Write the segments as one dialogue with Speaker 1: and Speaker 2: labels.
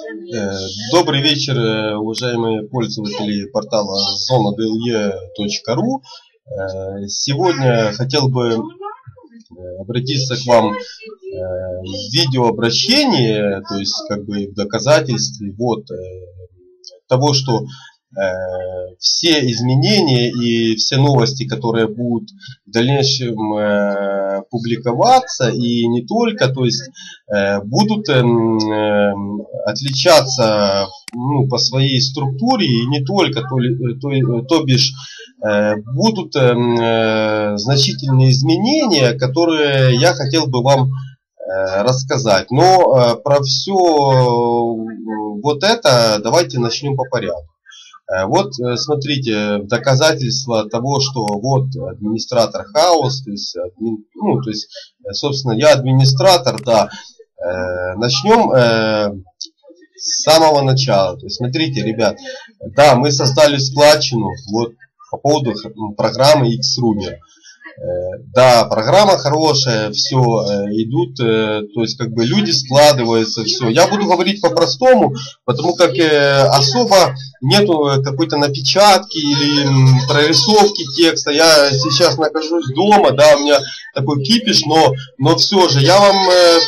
Speaker 1: Э, добрый вечер, э, уважаемые пользователи портала zonadle.ru. Э, сегодня хотел бы обратиться к вам в видеообращении, то есть как бы в доказательстве вот того, что все изменения и все новости, которые будут в дальнейшем э, публиковаться и не только, то есть э, будут отличаться ну, по своей структуре и не только, то, то, то бишь будут значительные изменения, которые я хотел бы вам рассказать. Но про все вот это давайте начнем по порядку. Э, вот э, смотрите, доказательство того, что вот администратор хаос, то есть, админ, ну, то есть, э, собственно, я администратор, да. Начнем с самого начала. То есть, смотрите, ребят, да, мы создали складчину вот по поводу программы X-Rumor. Э, да, программа хорошая, все, э, идут, э, то есть как бы люди складываются, все. Я буду говорить по-простому, потому как особо нету какой-то напечатки или прорисовки текста. Я сейчас нахожусь дома, да, у меня такой кипиш, но, но все же я вам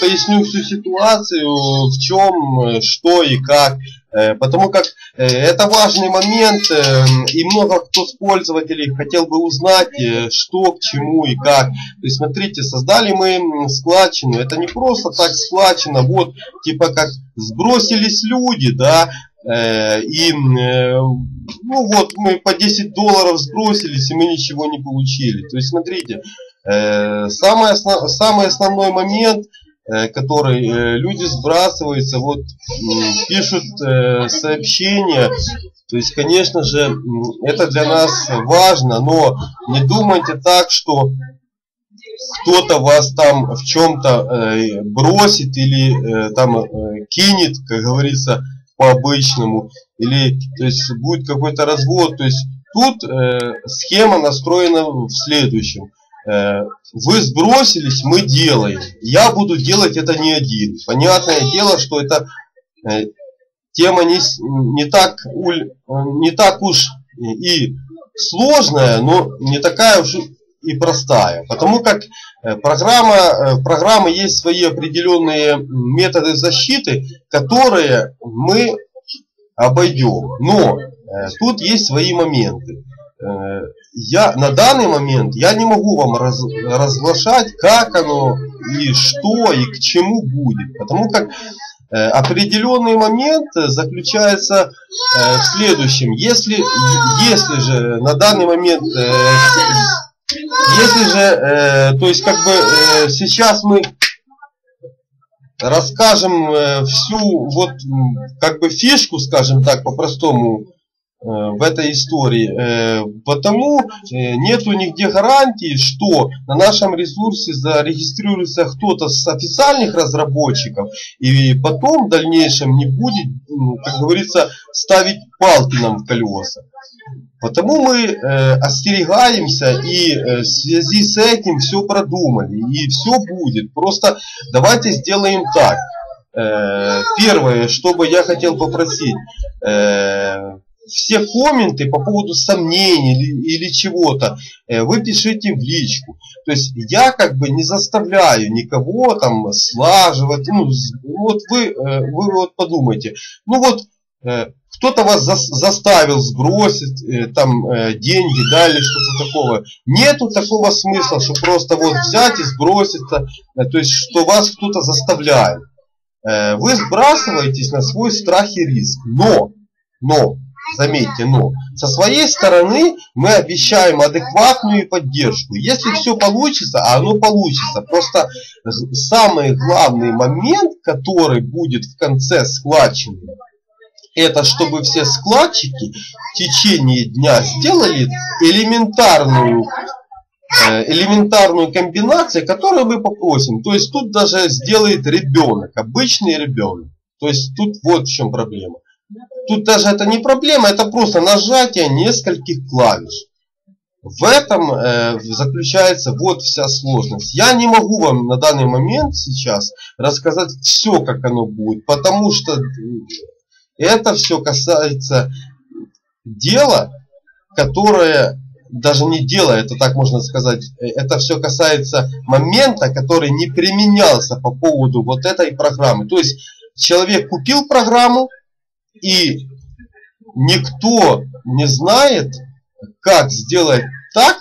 Speaker 1: поясню всю ситуацию, в чем, что и как. Э, потому как э, это важный момент, э, и много кто с пользователей хотел бы узнать, что, к чему и как. То есть, смотрите, создали мы складчину, это не просто так складчина, вот, типа как сбросились люди, да, и ну вот мы по 10 долларов сбросились и мы ничего не получили. То есть смотрите, самый, основ, самый основной момент Э, который э, люди сбрасываются, вот пишут э, сообщения. То есть, конечно же, это для нас важно, но не думайте так, что кто-то вас там в чем-то бросит или там кинет, как говорится, по-обычному, или то есть будет какой-то развод. То есть тут схема настроена в следующем. Э, вы сбросились, мы делаем. Я буду делать это не один. Понятное дело, что это э, тема не, не, так, не так уж и сложная, но не такая уж и простая. Потому как э, программа, программы есть свои определенные методы защиты, которые мы обойдем. Но тут есть свои моменты я на данный момент я не могу вам раз, разглашать, как оно и что и к чему будет. Потому как э, определенный момент заключается э, в следующем. Если, если же на данный момент, э, если же, э, то есть как бы э, сейчас мы расскажем э, всю вот как бы фишку, скажем так, по-простому, Э, в этой истории. Э, потому э, нету нигде гарантии, что на нашем ресурсе зарегистрируется кто-то с официальных разработчиков и потом в дальнейшем не будет, как говорится, ставить палки нам в колеса. Потому мы остерегаемся и в связи с этим все продумали и все будет. Просто давайте сделаем так. Первое, что бы я хотел попросить, все комменты по поводу сомнений или, или чего-то э, вы пишите в личку. То есть я как бы не заставляю никого там слаживать. Ну, вот вы, э, вы вот подумайте. Ну вот э, кто-то вас за, заставил сбросить там деньги, да, или что-то такого. Нету такого смысла, что просто вот взять и сбросить, э, то есть что вас кто-то заставляет. Вы сбрасываетесь на свой страх и риск. Но, но Заметьте, но со своей стороны мы обещаем адекватную поддержку. Если все получится, а оно получится. Просто самый главный момент, который будет в конце складчины, это чтобы все складчики в течение дня сделали элементарную э, элементарную комбинацию, которую мы попросим. То есть тут даже сделает ребенок, обычный ребенок. То есть тут вот в чем проблема. Тут даже это не проблема, это просто нажатие нескольких клавиш. В этом э, заключается вот вся сложность. Я не могу вам на данный момент сейчас рассказать все, как оно будет, потому что это все касается дела, которое даже не дело, это так можно сказать, это все касается момента, который не применялся по поводу вот этой программы. То есть человек купил программу и никто не знает, как сделать так,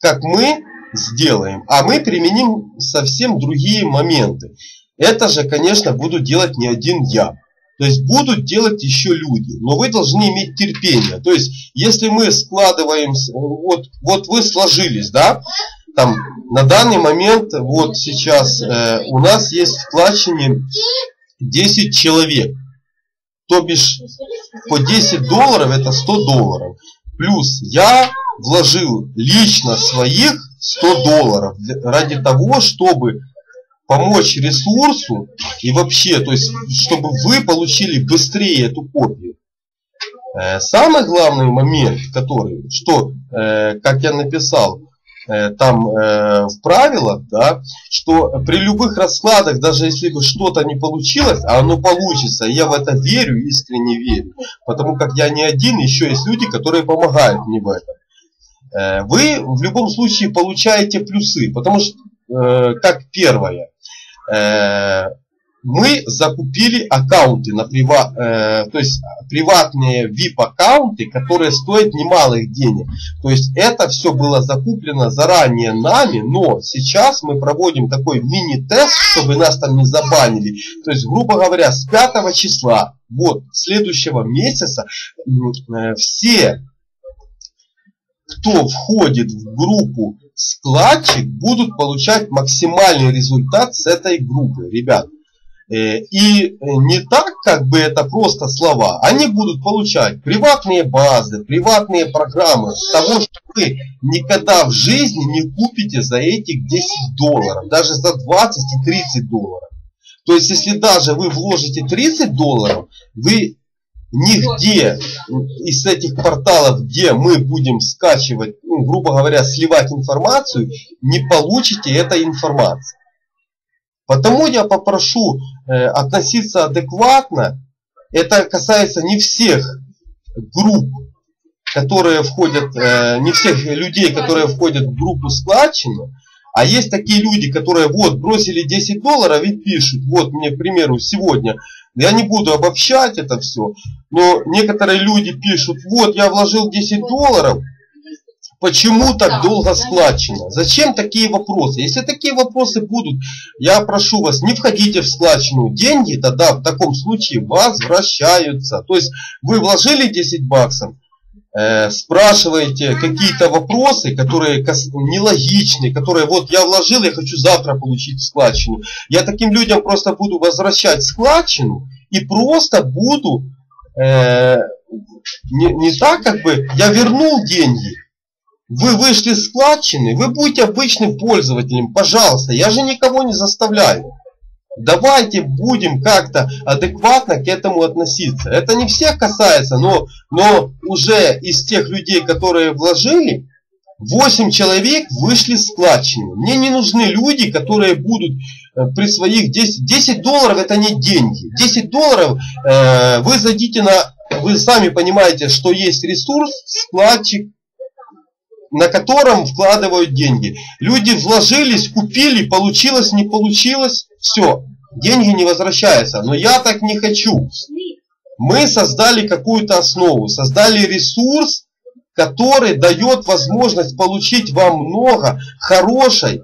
Speaker 1: как мы сделаем, а мы применим совсем другие моменты. Это же, конечно, буду делать не один я. То есть будут делать еще люди. Но вы должны иметь терпение. То есть, если мы складываем, вот, вот вы сложились, да, там на данный момент, вот сейчас э, у нас есть в вкладчине 10 человек. То бишь по 10 долларов это 100 долларов. Плюс я вложил лично своих 100 долларов ради того, чтобы помочь ресурсу и вообще, то есть, чтобы вы получили быстрее эту копию. Э, самый главный момент, который, что, э, как я написал, там в правилах, да, что при любых раскладах, даже если бы что-то не получилось, а оно получится, я в это верю, искренне верю, потому как я не один, еще есть люди, которые помогают мне в этом. Вы в любом случае получаете плюсы, потому что, как первое, Э, мы закупили аккаунты на прива, э, то есть приватные VIP аккаунты, которые стоят немалых денег. То есть это все было закуплено заранее нами, но сейчас мы проводим такой мини-тест, чтобы нас там не забанили. То есть, грубо говоря, с 5 числа вот следующего месяца э, все, кто входит в группу складчик будут получать максимальный результат с этой группы, ребят. Э, и не так, как бы это просто слова. Они будут получать приватные базы, приватные программы. Того, что вы никогда в жизни не купите за этих 10 долларов. Даже за 20 и 30 долларов. То есть, если даже вы вложите 30 долларов, вы нигде из этих порталов, где мы будем скачивать, ну, грубо говоря, сливать информацию, не получите этой информации. Потому я попрошу э, относиться адекватно. Это касается не всех групп, которые входят, э, не всех людей, которые входят в группу складчину, а есть такие люди, которые вот бросили 10 долларов и пишут, вот мне, к примеру, сегодня я не буду обобщать это все, но некоторые люди пишут, вот я вложил 10 долларов, почему так долго сплачено? Зачем такие вопросы? Если такие вопросы будут, я прошу вас, не входите в сплаченную. Деньги тогда в таком случае возвращаются. То есть вы вложили 10 баксов, э, спрашиваете какие-то вопросы, которые нелогичны, которые вот я вложил, я хочу завтра получить складчину. Я таким людям просто буду возвращать складчину и просто буду э, не, не так как бы я вернул деньги. Вы вышли складчины, вы будете обычным пользователем, пожалуйста, я же никого не заставляю. Давайте будем как-то адекватно к этому относиться. Это не всех касается, но, но уже из тех людей, которые вложили, 8 человек вышли складчными. Мне не нужны люди, которые будут э, при своих 10, 10 долларов это не деньги. 10 долларов э, вы зайдите на, вы сами понимаете, что есть ресурс, складчик, на котором вкладывают деньги. Люди вложились, купили, получилось, не получилось, все, деньги не возвращаются. Но я так не хочу. Мы создали какую-то основу, создали ресурс, который дает возможность получить вам много хорошей,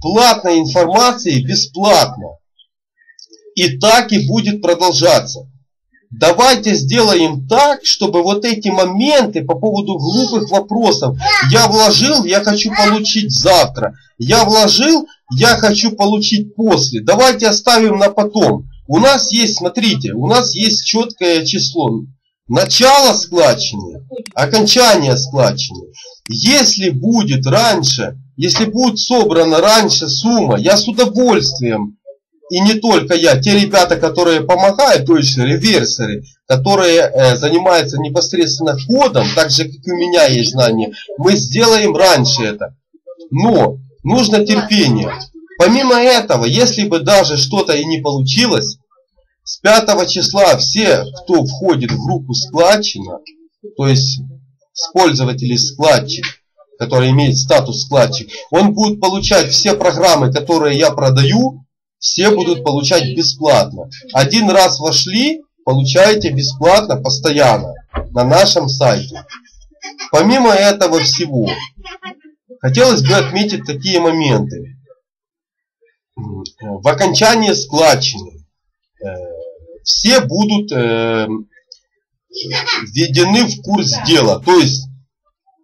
Speaker 1: платной информации бесплатно. И так и будет продолжаться. Давайте сделаем так, чтобы вот эти моменты по поводу глупых вопросов. Я вложил, я хочу получить завтра. Я вложил, я хочу получить после. Давайте оставим на потом. У нас есть, смотрите, у нас есть четкое число. Начало складчины, окончание складчины. Если будет раньше, если будет собрана раньше сумма, я с удовольствием и не только я, те ребята, которые помогают, то есть реверсеры, которые э, занимаются непосредственно кодом, так же, как и у меня есть знания, мы сделаем раньше это. Но нужно терпение. Помимо этого, если бы даже что-то и не получилось, с 5 числа все, кто входит в группу складчина, то есть пользователи складчик, который имеет статус складчик, он будет получать все программы, которые я продаю, все будут получать бесплатно. Один раз вошли, получаете бесплатно постоянно на нашем сайте. Помимо этого всего, хотелось бы отметить такие моменты. В окончании складчины э, все будут э, введены в курс дела. То есть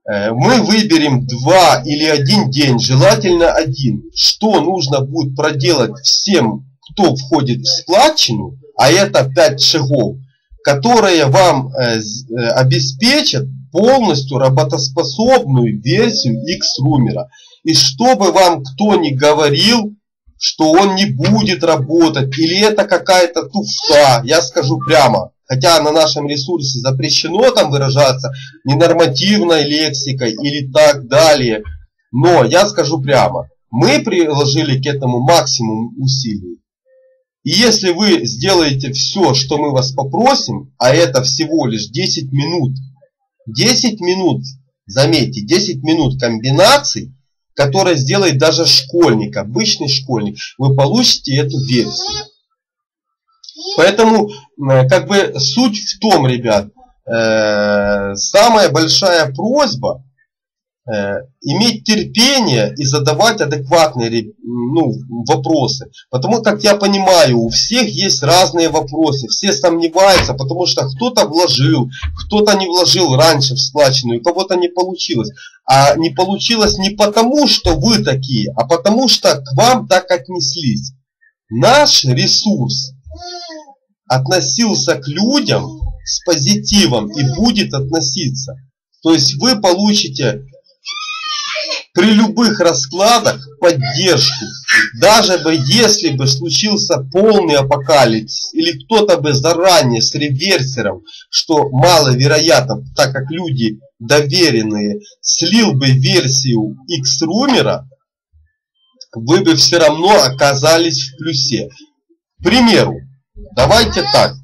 Speaker 1: мы выберем два или один день, желательно один, что нужно будет проделать всем, кто входит в складчину, а это 5 шагов, которые вам э, э, обеспечат полностью работоспособную версию X-Rumor. И чтобы вам кто ни говорил, что он не будет работать, или это какая-то туфта, я скажу прямо, Хотя на нашем ресурсе запрещено там выражаться ненормативной лексикой или так далее. Но я скажу прямо, мы приложили к этому максимум усилий. И если вы сделаете все, что мы вас попросим, а это всего лишь 10 минут, 10 минут, заметьте, 10 минут комбинаций, которые сделает даже школьник, обычный школьник, вы получите эту версию. Поэтому, э, как бы, суть в том, ребят, э, самая большая просьба э, иметь терпение и задавать адекватные ну, вопросы. Потому как я понимаю, у всех есть разные вопросы, все сомневаются, потому что кто-то вложил, кто-то не вложил раньше в складчину, у кого-то не получилось. А не получилось не потому, что вы такие, а потому что к вам так отнеслись. Наш ресурс относился к людям с позитивом и будет относиться. То есть вы получите при любых раскладах поддержку. Даже бы если бы случился полный апокалипсис или кто-то бы заранее с реверсером, что маловероятно, так как люди доверенные, слил бы версию X-румера, вы бы все равно оказались в плюсе. К примеру, Давайте так.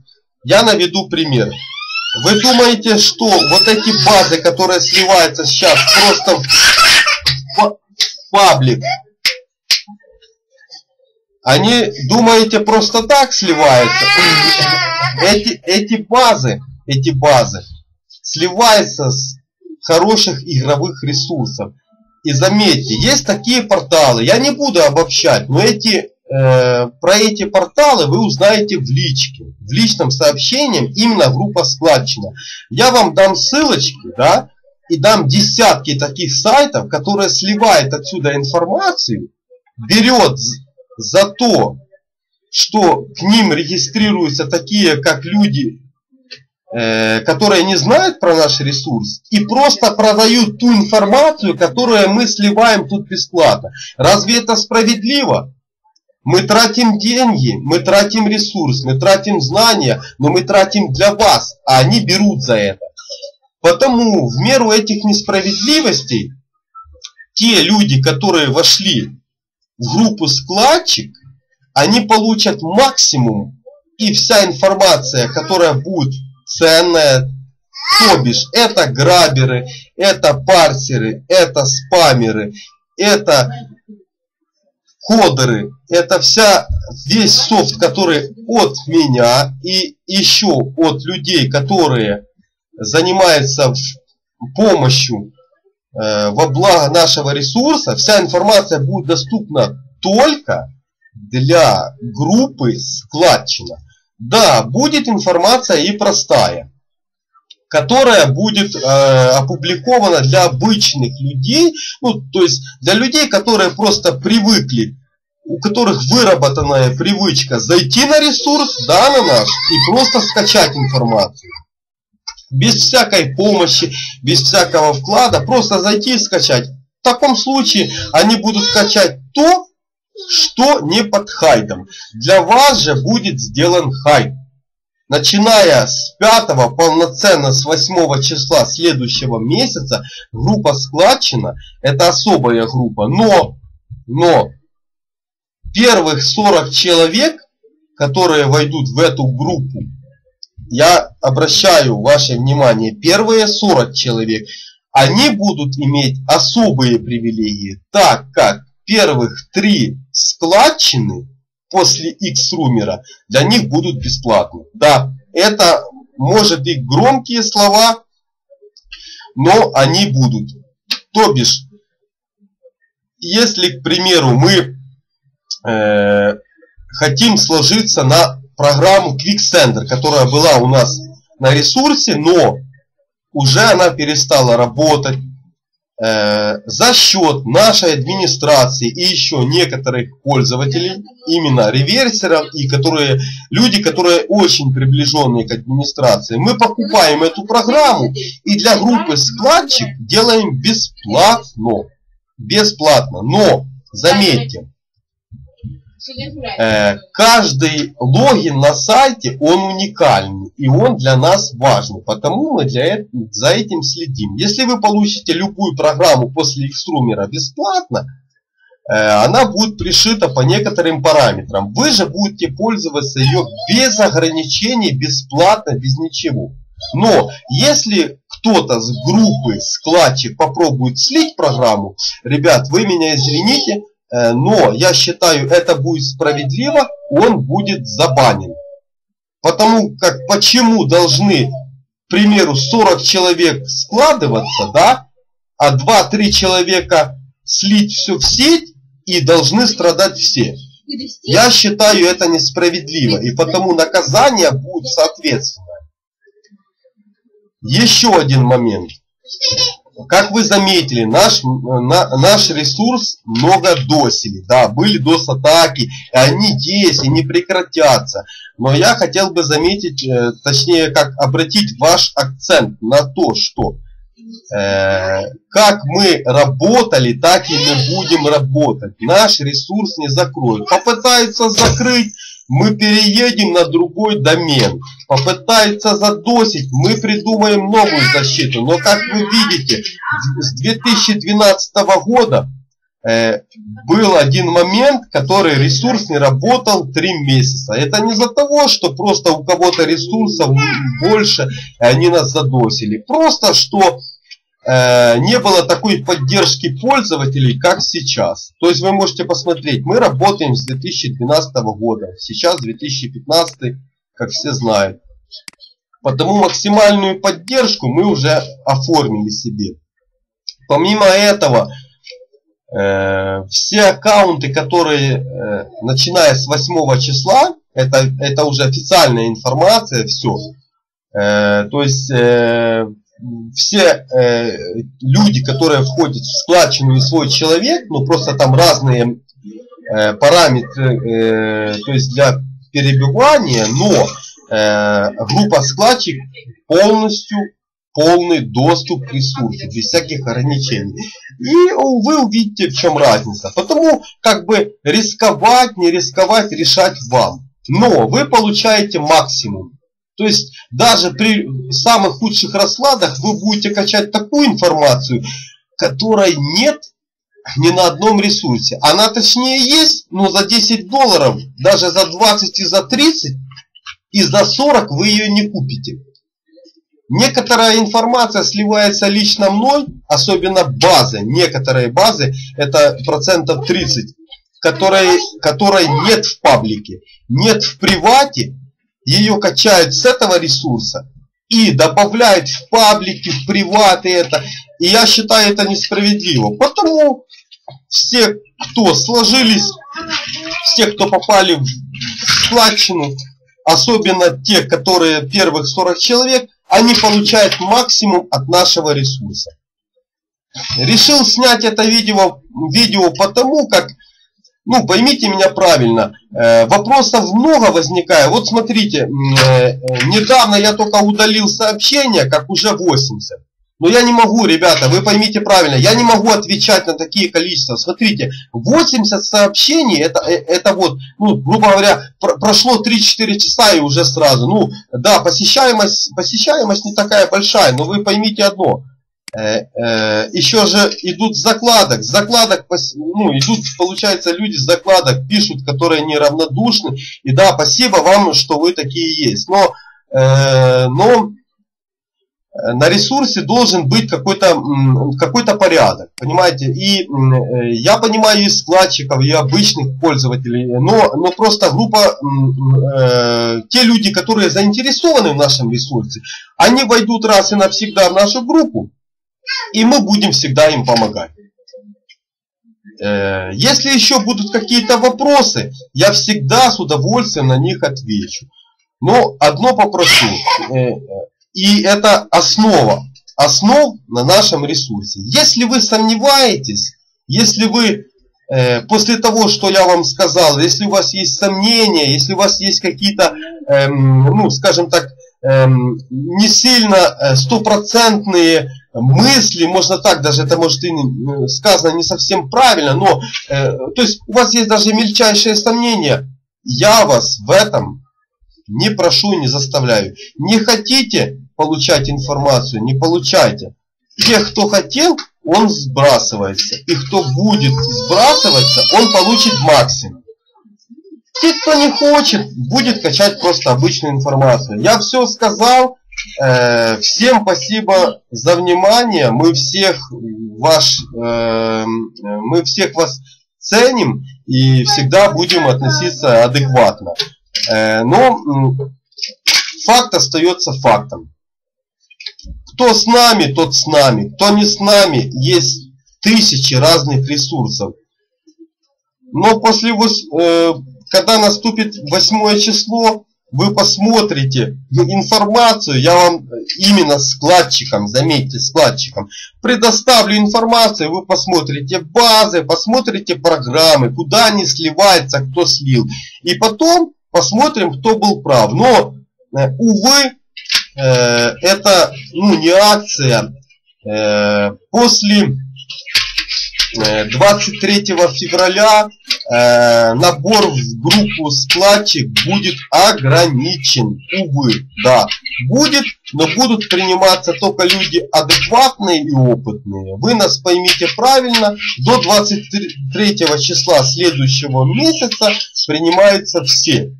Speaker 1: Я наведу пример. Вы думаете, что вот эти базы, которые сливаются сейчас просто в паблик, они, думаете, просто так сливаются? Эти, эти базы, эти базы сливаются с хороших игровых ресурсов. И заметьте, есть такие порталы, я не буду обобщать, но эти про эти порталы вы узнаете в личке, в личном сообщении, именно группа складчина. Я вам дам ссылочки, да, и дам десятки таких сайтов, которые сливают отсюда информацию, берет за то, что к ним регистрируются такие, как люди, э, которые не знают про наш ресурс, и просто продают ту информацию, которую мы сливаем тут бесплатно. Разве это справедливо? Мы тратим деньги, мы тратим ресурс, мы тратим знания, но мы тратим для вас, а они берут за это. Потому в меру этих несправедливостей те люди, которые вошли в группу складчик, они получат максимум и вся информация, которая будет ценная, то бишь это граберы, это парсеры, это спамеры, это кодеры, это вся, весь софт, который от меня и еще от людей, которые занимаются помощью э, во благо нашего ресурса, вся информация будет доступна только для группы складчина. Да, будет информация и простая которая будет э, опубликована для обычных людей, ну, то есть для людей, которые просто привыкли, у которых выработанная привычка зайти на ресурс, да, на наш, и просто скачать информацию. Без всякой помощи, без всякого вклада, просто зайти и скачать. В таком случае они будут скачать то, что не под хайдом. Для вас же будет сделан хайд. Начиная с 5 полноценно с 8 числа следующего месяца группа складчина это особая группа. Но, но первых 40 человек, которые войдут в эту группу, я обращаю ваше внимание, первые 40 человек, они будут иметь особые привилегии, так как первых три складчины после X-румера для них будут бесплатны. Да, это может быть громкие слова, но они будут. То бишь, если, к примеру, мы э, хотим сложиться на программу QuickSender, которая была у нас на ресурсе, но уже она перестала работать, за счет нашей администрации и еще некоторых пользователей, именно реверсеров и которые, люди, которые очень приближенные к администрации, мы покупаем эту программу и для группы складчик делаем бесплатно. Бесплатно. Но, заметьте, Э, каждый логин на сайте, он уникальный. И он для нас важный. Потому мы для, за этим следим. Если вы получите любую программу после Xtrumera бесплатно, э, она будет пришита по некоторым параметрам. Вы же будете пользоваться ее без ограничений, бесплатно, без ничего. Но если кто-то с группы складчик попробует слить программу, ребят, вы меня извините, Э, но я считаю, это будет справедливо, он будет забанен. Потому как почему должны, к примеру, 40 человек складываться, да, а 2-3 человека слить все в сеть и должны страдать все. Я считаю это несправедливо, и потому наказание будет соответственно. Еще один момент как вы заметили, наш, на, наш ресурс много досили. Да, были дос-атаки, они есть и не прекратятся. Но я хотел бы заметить, э, точнее, как обратить ваш акцент на то, что э, как мы работали, так и мы будем работать. Наш ресурс не закроют. Попытаются закрыть, мы переедем на другой домен. Попытается задосить, мы придумаем новую защиту. Но как вы видите, с 2012 года э, был один момент, который ресурс не работал 3 месяца. Это не из-за того, что просто у кого-то ресурсов больше, и они нас задосили. Просто что не было такой поддержки пользователей, как сейчас. То есть вы можете посмотреть, мы работаем с 2012 года, сейчас 2015, как все знают. Потому максимальную поддержку мы уже оформили себе. Помимо этого, э, все аккаунты, которые, э, начиная с 8 числа, это, это уже официальная информация, все. Э, то есть э, все э, люди, которые входят в и свой человек, ну просто там разные э, параметры, э, то есть для перебивания, но э, группа складчик полностью полный доступ к ресурсу, без всяких ограничений. И вы увидите, в чем разница. Потому как бы рисковать, не рисковать, решать вам. Но вы получаете максимум. То есть даже при самых худших раскладах вы будете качать такую информацию, которой нет ни на одном ресурсе. Она точнее есть, но за 10 долларов, даже за 20 и за 30, и за 40 вы ее не купите. Некоторая информация сливается лично мной, особенно базы. Некоторые базы, это процентов 30, которые, которой нет в паблике, нет в привате, ее качают с этого ресурса и добавляют в паблики, в приваты это. И я считаю это несправедливо. Потому все, кто сложились, все, кто попали в складчину, особенно те, которые первых 40 человек, они получают максимум от нашего ресурса. Решил снять это видео, видео потому, как ну, поймите меня правильно, э, вопросов много возникает. Вот смотрите, э, недавно я только удалил сообщение, как уже 80. Но я не могу, ребята, вы поймите правильно, я не могу отвечать на такие количества. Смотрите, 80 сообщений, это, э, это вот, ну, грубо говоря, прошло 3-4 часа и уже сразу. Ну, да, посещаемость, посещаемость не такая большая, но вы поймите одно. Э, э, еще же идут закладок. Закладок, ну, идут, получается, люди с закладок пишут, которые неравнодушны. И да, спасибо вам, что вы такие есть. Но, но Э, на ресурсе должен быть какой-то какой порядок, понимаете? И я понимаю и складчиков, и обычных пользователей, но, но просто группа, те люди, которые заинтересованы в нашем ресурсе, они войдут раз и навсегда в нашу группу, и мы будем всегда им помогать. Э, если еще будут какие-то вопросы, я всегда с удовольствием на них отвечу. Но одно попрошу. И это основа, основ на нашем ресурсе. Если вы сомневаетесь, если вы э, после того, что я вам сказал, если у вас есть сомнения, если у вас есть какие-то, эм, ну, скажем так, эм, не сильно э, стопроцентные мысли, можно так, даже это может и э, сказано не совсем правильно, но, э, то есть у вас есть даже мельчайшие сомнения, я вас в этом не прошу, не заставляю. Не хотите, получать информацию, не получайте. Тех, кто хотел, он сбрасывается. И кто будет сбрасываться, он получит максимум. Те, кто не хочет, будет качать просто обычную информацию. Я все сказал. Э, всем спасибо за внимание. Мы всех ваш, э, мы всех вас ценим и всегда будем относиться адекватно. Э, но факт остается фактом. Кто с нами, тот с нами. Кто не с нами, есть тысячи разных ресурсов. Но после, когда наступит восьмое число, вы посмотрите информацию, я вам именно складчиком, заметьте, складчиком, предоставлю информацию, вы посмотрите базы, посмотрите программы, куда они сливаются, кто слил. И потом посмотрим, кто был прав. Но, э, увы, Э, это ну, не акция. Э, после 23 э, набор в группу складчик будет ограничен. Увы, да, будет, но будут приниматься только люди адекватные и опытные. Вы нас поймите правильно, до 23 числа следующего месяца принимаются все.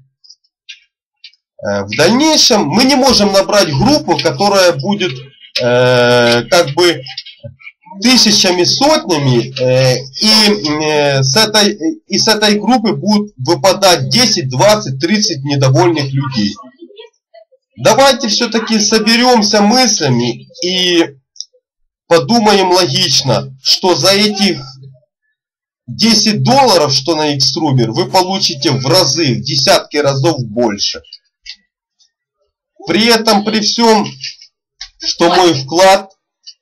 Speaker 1: Э, в дальнейшем мы не можем набрать группу, которая будет э, как бы тысячами, сотнями, э, и, э, с этой, и с этой группы будут выпадать 10, 20, 30 недовольных людей. Давайте все-таки соберемся мыслями и подумаем логично, что за этих 10 долларов, что на Xtruber, вы получите в разы, в десятки разов больше. При этом, при всем, что мой вклад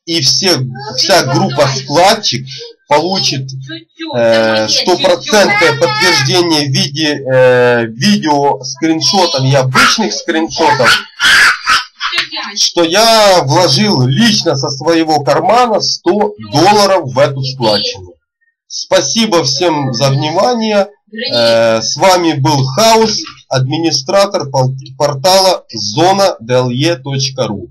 Speaker 1: и все, вся группа складчик получит э, стопроцентное э, подтверждение в виде э, видео скриншотов и обычных скриншотов, что я вложил лично со своего кармана 100 долларов в эту складчину. Спасибо всем за внимание. Э, с вами был Хаус администратор портала зона.dle.ru